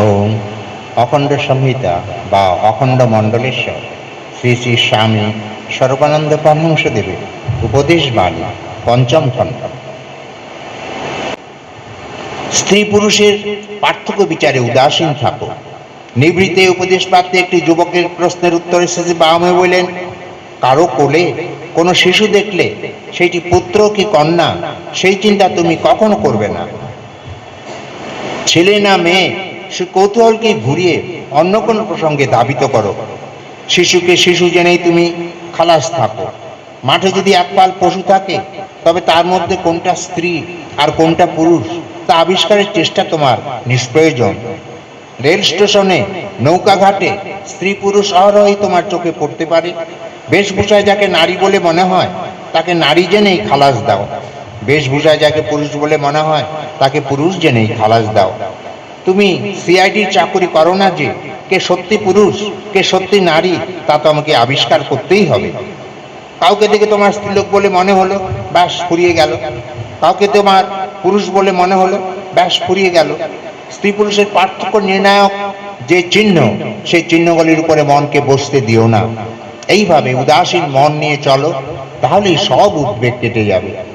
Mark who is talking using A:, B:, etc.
A: ওম অখণ্ড সংহিতা বা অখণ্ড মণ্ডলেশ্বর। শ্রী শ্রী স্বামী সর্বানন্দ পরমহংস দেবের উপদেশ বাণী, পঞ্চম খণ্ড। স্ত্রী পুরুষের পার্থক্য বিচারে উদাসীন থাকো। নিবৃত্তে উপদেশ প্রাপ্তে একটি যুবকের প্রশ্নের উত্তর এসেছে বামে বললেন, কারও কোলে কোনো শিশু দেখলে সেইটি পুত্র কি কন্যা? সেই চিন্তা তুমি কখনো করবে না। ছেলে না মেয়ে সে কৌতূহলকে ঘুরিয়ে অন্য কোনো প্রসঙ্গে ধাবিত করো। শিশুকে শিশু জেনেই তুমি খালাস থাকো। মাঠে যদি একপাল পশু থাকে, তবে তার মধ্যে কোনটা স্ত্রী আর কোনটা পুরুষ, তা আবিষ্কারের চেষ্টা তোমার নিষ্প্রয়োজন। রেল স্টেশনে, নৌকা ঘাটে স্ত্রী পুরুষ অহরহই তোমার চোখে পড়তে পারে। বেশভূষায় যাকে নারী বলে মনে হয়, তাকে নারী জেনেই খালাস দাও। বেশভূষায় যাকে পুরুষ বলে মনে হয়, তাকে পুরুষ জেনেই খালাস দাও। তুমি সিআইডির চাকরি করো না যে, কে সত্যি পুরুষ, কে সত্যি নারী, তা তো আমাকে আবিষ্কার করতেই হবে। কাউকে দেখে তোমার স্ত্রীলোক বলে মনে হলো, ব্যাস, ফুরিয়ে গেল। কাউকে তোমার পুরুষ বলে মনে হলো, ব্যাস, ফুরিয়ে গেল। স্ত্রী পুরুষের পার্থক্য নির্ণায়ক যে চিহ্ন, সেই চিহ্নগুলির উপরে মনকে বসতে দিও না। এইভাবে উদাসীন মন নিয়ে চলো, তাহলেই সব উদ্বেগ কেটে যাবে।